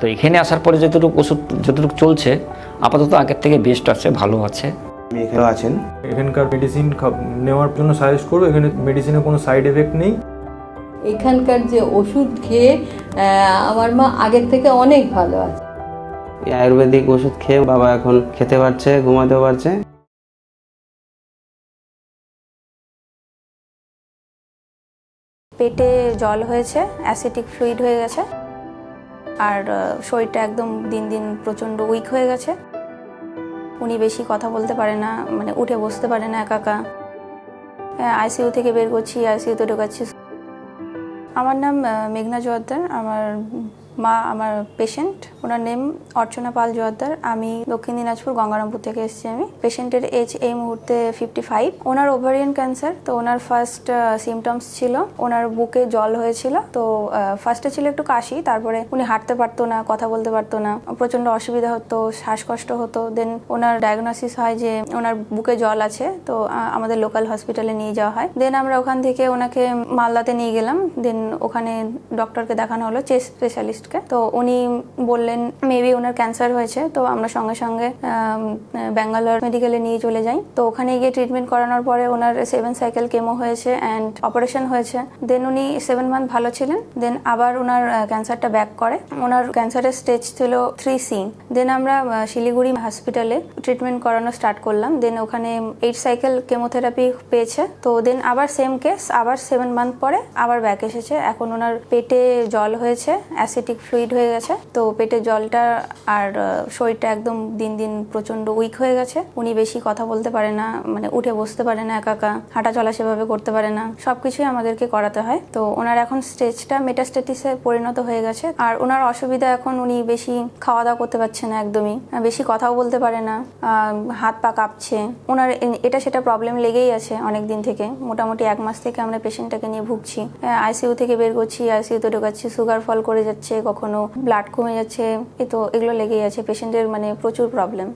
তো এখানে আসার পরে যতটুকু ওষুধ যতটুকু চলছে আপাতত আগের থেকে বেস্ট আছে ভালো আছে। আপনি এখানে আছেন? এখানকার মেডিসিন নেওয়ার জন্য সাজেস্ট করব এখানে মেডিসিনের কোনো সাইড এফেক্ট নেই। এখানকার যে ওষুধ খেয়ে আমার মা আগের থেকে অনেক ভালো আছে। এই আয়ুর্বেদিক ওষুধ খেয়ে বাবা এখন খেতে পারছে ঘুমাতেও পারছে? পেটে জল হয়েছে অ্যাসিটিক ফ্লুইড হয়ে গেছে। আর শরীরটা একদম দিন দিন প্রচণ্ড উইক হয়ে গেছে। উনি বেশি কথা বলতে পারে না মানে উঠে বসতে পারে না একা একা। আইসিইউ থেকে বের করছি আইসিইউতে ঢোকাচ্ছি। আমার নাম মেঘনা জোয়ারদার আমার মা আমার পেশেন্ট ওনার নেম অর্চনা পাল জোয়ারদার আমি দক্ষিণ দিনাজপুর গঙ্গারামপুর থেকে এসেছি আমি। পেশেন্টের এজ এই মুহূর্তে ফিফটি ফাইভ ওনার ওভারিয়ান ক্যান্সার তো ওনার ফার্স্ট সিমটমস ছিল। ওনার বুকে জল হয়েছিল। তো ফার্স্টে ছিল একটু কাশি, তারপরে উনি হাঁটতে পারতো না, কথা বলতে পারতো না প্রচণ্ড অসুবিধা হতো, শ্বাসকষ্ট হতো। দেন ওনার ডায়াগনোসিস হয় যে ওনার বুকে জল আছে, তো আমাদের লোকাল হসপিটালে নিয়ে যাওয়া হয়। দেন আমরা ওখান থেকে ওনাকে মালদাতে নিয়ে গেলাম। দেন ওখানে ডক্টরকে দেখানো হলো চেস্ট স্পেশালিস্টকে তো উনি বললেন মেবি ওনার ক্যান্সার হয়েছে, তো আমরা সঙ্গে সঙ্গে ব্যাঙ্গালোর মেডিকেলে নিয়ে চলে যাই। তো ওখানে গিয়ে ট্রিটমেন্ট করানোর পরে ওনার সেভেন সাইকেল কেমো হয়েছে অ্যান্ড অপারেশন হয়েছে। দেন উনি সেভেন মান্থ ভালো ছিলেন দেন আবার ওনার ক্যান্সারটা ব্যাক করে। ওনার ক্যান্সারের স্টেজ ছিল থ্রি সি দেন আমরা শিলিগুড়ি হসপিটালে ট্রিটমেন্ট করানো স্টার্ট করলাম। দেন ওখানে এইট সাইকেল কেমোথেরাপি পেয়েছে। তো দেন আবার সেম কেস আবার সেভেন মান্থ পরে আবার ব্যাক এসেছে। এখন ওনার পেটে জল হয়েছে অ্যাসিটিক ফ্লুইড হয়ে গেছে। তো পেটে জলটা আর শরীরটা একদম দিন দিন প্রচণ্ড উইক হয়ে গেছে। উনি বেশি কথা বলতে পারে না মানে উঠে বসতে পারে না একা একা হাঁটা চলা সেভাবে করতে পারে না। সবকিছুই আমাদেরকে করাতে হয়। তো ওনার এখন স্টেজটা মেটাস্টেটিসে পরিণত হয়ে গেছে। আর ওনার অসুবিধা এখন উনি বেশি খাওয়া দাওয়া করতে পারছে না একদমই। বেশি কথাও বলতে পারে না। হাত পা কাঁপছে। ওনার এটা সেটা প্রবলেম লেগেই আছে অনেক দিন থেকে। মোটামুটি এক মাস থেকে আমরা পেশেন্টটাকে নিয়ে ভুগছি। আইসিইউ থেকে বের করছি আইসিইউতে ঢোকাচ্ছি সুগার ফল করে যাচ্ছে কখনো ব্লাড কমে যাচ্ছে এ তো এগুলো লেগেই আছে পেশেন্টের মানে প্রচুর প্রবলেম